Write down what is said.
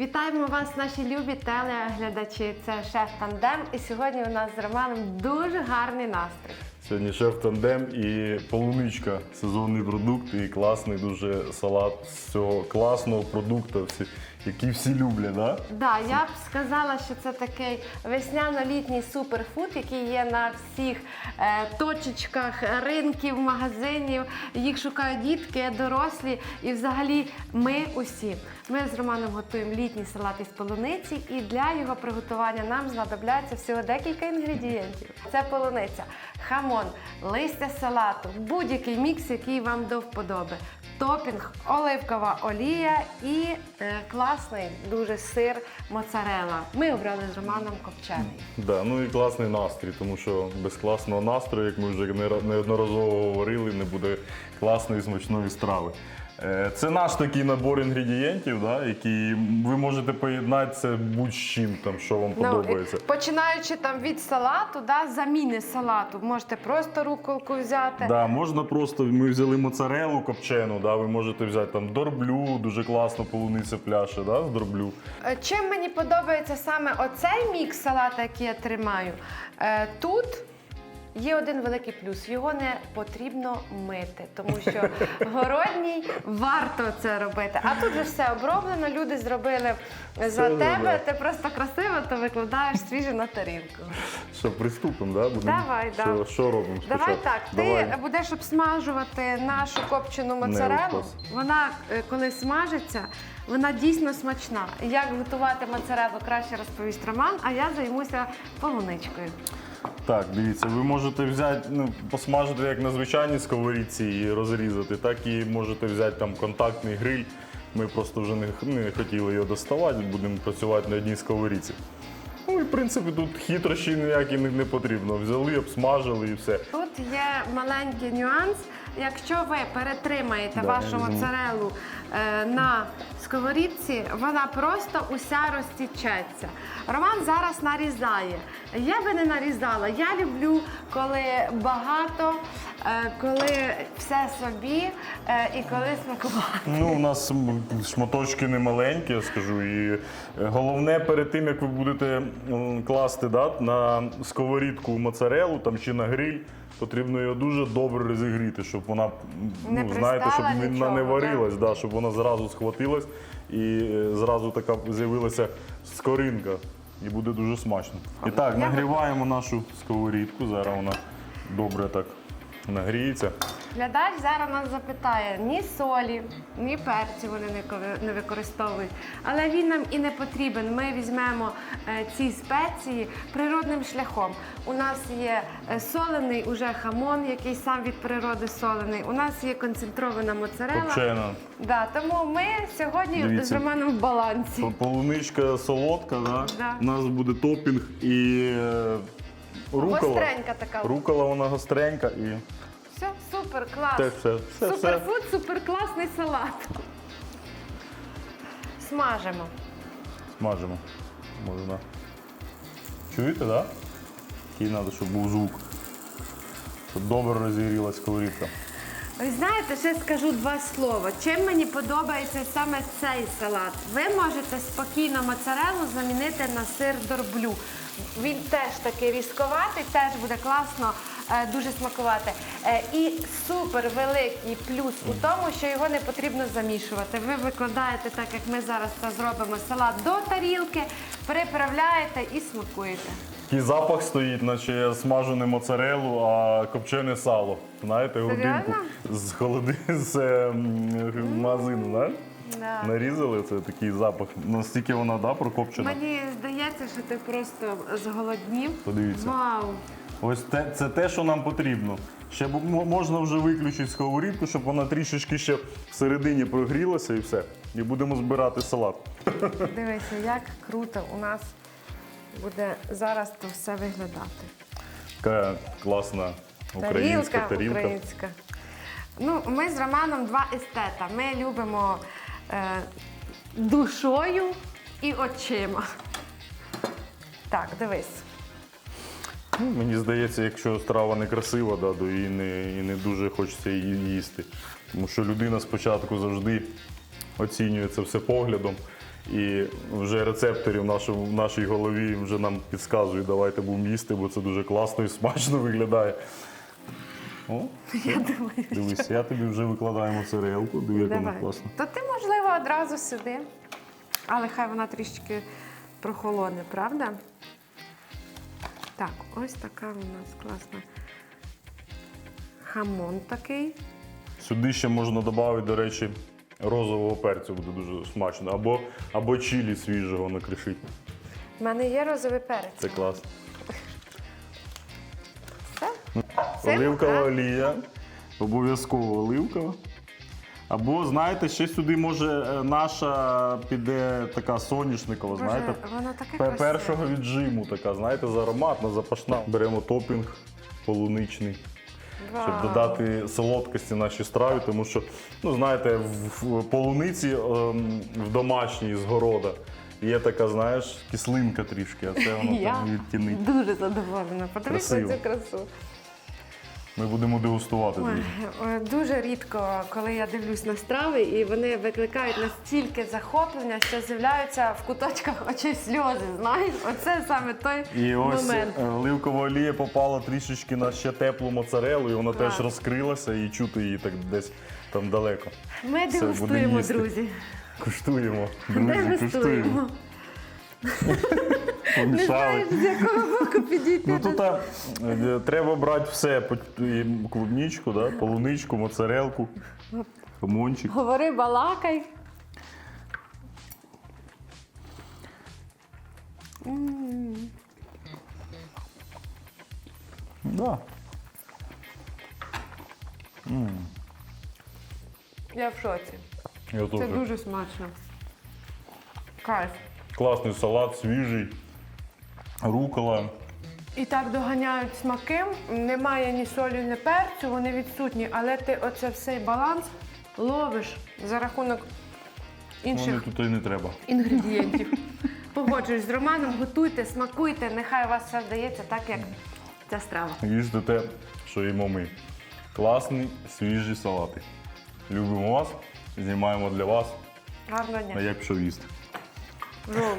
Вітаємо вас, наші любі телеглядачі. Це шеф Тандем. І сьогодні у нас з Романом дуже гарний настрій. Сьогодні шеф тандем і полуничка сезонний продукт і класний дуже салат з цього класного продукту, всі- який всі люблять. Да? Да, я б сказала, що це такий весняно-літній суперфуд, який є на всіх е, точечках ринків, магазинів. Їх шукають дітки, дорослі і взагалі ми усі. Ми з Романом готуємо літній салат із полуниці, і для його приготування нам знадобляться всього декілька інгредієнтів. Це полуниця, хамон, листя салату, будь-який мікс, який вам до вподоби. Топінг, оливкова олія і е, класний дуже сир моцарела. Ми обрали з Романом копчений. Да, ну і класний настрій, тому що без класного настрою, як ми вже не- неодноразово говорили, не буде класної смачної страви. Е, Це наш такий набор інгредієнтів, да, які ви можете поєднати це будь з чим, там, що вам подобається. Ну, і починаючи там від салату, да, заміни салату, можете просто руколку взяти. Да, можна просто, ми взяли моцарелу копчену, да, ви можете взяти там дорблю, дуже класно полуниця пляше, да, з дорблю. Е, Чим мені подобається саме оцей мікс салата, який я тримаю, е, тут. Є один великий плюс, його не потрібно мити, тому що городній варто це робити. А тут же все оброблено, люди зробили за тебе. Ти просто красиво то викладаєш свіже на тарілку. Що, приступимо, да? Будемо? Давай, да. що, що робимо Давай спочатку? так, ти Давай. будеш обсмажувати нашу копчену моцарелу. Вона, е, коли смажиться, вона дійсно смачна. Як готувати моцарелу, краще розповість Роман, а я займуся полуничкою. Так, дивіться, ви можете взяти, ну, посмажити як на звичайній сковорідці і розрізати, так і можете взяти там контактний гриль. Ми просто вже не, не хотіли його доставати, будемо працювати на одній сковорідці. Ну і в принципі тут хитрощі ніякі не, не потрібно. Взяли, обсмажили і все. Тут є маленький нюанс. Якщо ви перетримаєте Да, вашу моцарелу е, на сковорідці, вона просто уся розтічеться. Роман зараз нарізає. Я би не нарізала. Я люблю, коли багато, е, коли все собі е, і коли смакувати. Ну, у нас м, шматочки не маленькі, я скажу. І е, головне перед тим, як ви будете м, класти да, на сковорідку моцарелу там, чи на гриль, потрібно його дуже добре розігріти, щоб вона Не ну, знаєте, щоб пристала вона нічого, не да? варилась, да, щоб вона зразу схватилась і е, зразу така з'явилася скоринка. І буде дуже смачно. І так, нагріваємо нашу сковорідку. Зараз вона добре так нагріється. Глядач зараз нас запитає ні солі, ні перцю вони не використовують. Але він нам і не потрібен. Ми візьмемо е, ці спеції природним шляхом. У нас є е, солений уже хамон, який сам від природи солений. У нас є концентрована моцарела. Копчена. Да, тому ми сьогодні Дивіться. з Романом в балансі. По- Полуничка солодка, да? Да. у нас буде топінг і е, рукола. Гостренька така. Рукола вона гостренька і Все, супер, клас. те все. все, все. Суперфуд, суперкласний салат. Смажемо. Смажимо. Можна. Чуєте, так? Да? Який треба, щоб був звук. Щоб добре розігрілась сковорідка. Ви знаєте, ще скажу два слова. Чим мені подобається саме цей салат? Ви можете спокійно моцарелу замінити на сир дорблю. Він теж такий різковатий, теж буде класно, е, дуже смакувати. Е, І супер великий плюс у тому, що його не потрібно замішувати. Ви викладаєте, так як ми зараз це зробимо, салат до тарілки, приправляєте і смакуєте. Такий запах стоїть, наче я смажу не моцарелу, а копчене сало. Знаєте, годинку з холоди з е, м, магазину, да? Да. Нарізали, це такий запах. Настільки вона да, прокопчена. Мені здається, що ти просто зголоднів. Подивіться. Вау! Ось те, це те, що нам потрібно. Ще можна вже виключити сковорідку, щоб вона трішечки ще всередині прогрілася і все. І будемо збирати салат. Дивися, як круто у нас буде зараз то все виглядати. Така класна українська тарілка, тарілка. українська. Ну, ми з Романом два естета. Ми любимо душою і очима. Так, дивись. Ну, мені здається, якщо страва не красива, да, то і не, і не дуже хочеться її їсти. Тому що людина спочатку завжди оцінює це все поглядом. І вже рецептори в, в нашій голові вже нам підказують, давайте будемо їсти, бо це дуже класно і смачно виглядає. О, Я думаю, дивись, я тобі вже викладаю моцарелку, диви, як вона Давай. класна. То ти, можливо, одразу сюди. Але хай вона трішки прохолоне, правда? Так, ось така у нас класна. Хамон такий. Сюди ще можна додати, до речі, розового перцю буде дуже смачно. Або, або чилі свіжого накришить. У мене є розовий перець. Це клас. Все? Оливкова олія. Обов'язково оливкова. Або, знаєте, ще сюди може е, наша піде така соняшникова, Боже, знаєте, таке пе- красиве. першого віджиму, така, знаєте, з ароматна, запашна. Беремо топінг полуничний. щоб Вау. додати солодкості нашій страві, тому що, ну знаєте, в, в полуниці ем, в домашній з города є така, знаєш, кислинка трішки, а це воно Я там відтінить. дуже задоволена. Подивись на Красиво. цю красу. Ми будемо дегустувати. Ой, ой, Дуже рідко, коли я дивлюсь на страви, і вони викликають настільки захоплення, що з'являються в куточках очей сльози. Знаєш, оце саме той І ось момент. е, оливкова олія попала трішечки на ще теплу моцарелу, і вона Клас. теж розкрилася і чути її так десь там далеко. Ми все, дегустуємо, їсти. друзі. Куштуємо. Друзі, куштуємо. Дегустуємо. Не Помішали. знаєш, з якого боку підійти. Ну до тут а, е, треба брати все: по- і клубничку, да, полуничку, моцарелку, хамончик. Говори, балакай. Да. Я в шоці. Я Це теж. дуже смачно. Кайф. Класний салат, свіжий, рукола. І так доганяють смаки. Немає ні солі, ні перцю, вони відсутні, але ти оце все баланс ловиш за рахунок Вони інших тут і не треба. інгредієнтів. Погоджуюсь з Романом, готуйте, смакуйте, нехай у вас все вдається так, як ця страва. Їсти те, що їмо ми. Класні, свіжі салати. Любимо вас, знімаємо для вас. Гарного А дня. я пішов їсти. Ром.